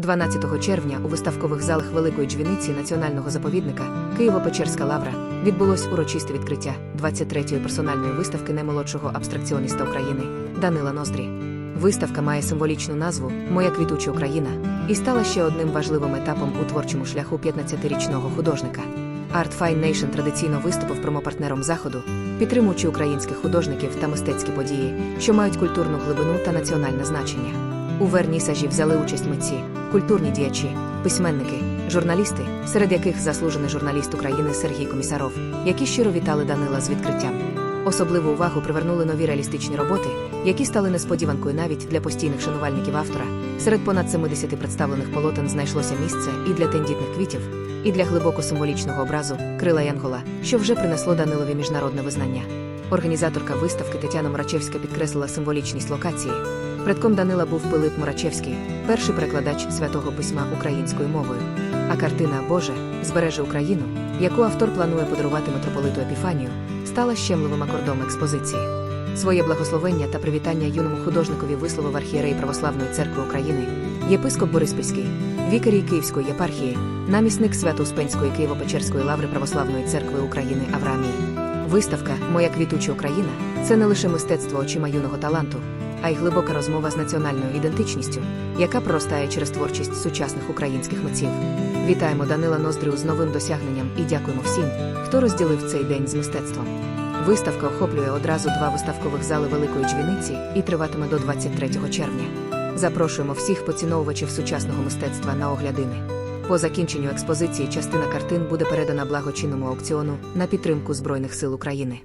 12 червня у виставкових залах Великої Джвіниці Національного заповідника Києво-Печерська лавра відбулось урочисте відкриття 23-ї персональної виставки наймолодшого абстракціоніста України Данила Ноздрі. Виставка має символічну назву Моя квітуча Україна і стала ще одним важливим етапом у творчому шляху 15-річного художника. Art Fine Nation традиційно виступив промопартнером заходу, підтримуючи українських художників та мистецькі події, що мають культурну глибину та національне значення. У вернісажі взяли участь митці, культурні діячі, письменники, журналісти, серед яких заслужений журналіст України Сергій Комісаров, які щиро вітали Данила з відкриттям. Особливу увагу привернули нові реалістичні роботи, які стали несподіванкою навіть для постійних шанувальників автора. Серед понад 70 представлених полотен знайшлося місце і для тендітних квітів, і для глибоко символічного образу крила Янгола, що вже принесло Данилові міжнародне визнання. Організаторка виставки Тетяна Мурачевська підкреслила символічність локації. Предком Данила був Пилип Мурачевський, перший перекладач святого письма українською мовою. А картина Боже збереже Україну, яку автор планує подарувати митрополиту Епіфанію, стала щемливим акордом експозиції. Своє благословення та привітання юному художникові висловив архієрей Православної церкви України, єпископ Бориспільський, вікарій Київської єпархії, намісник Свято-Успенської Києво-Печерської лаври Православної церкви України Авраамій. Виставка Моя квітуча Україна це не лише мистецтво очима юного таланту, а й глибока розмова з національною ідентичністю, яка проростає через творчість сучасних українських митців. Вітаємо Данила Ноздрю з новим досягненням і дякуємо всім, хто розділив цей день з мистецтвом. Виставка охоплює одразу два виставкових зали Великої Джвіниці і триватиме до 23 червня. Запрошуємо всіх поціновувачів сучасного мистецтва на оглядини. По закінченню експозиції частина картин буде передана благочинному аукціону на підтримку Збройних сил України.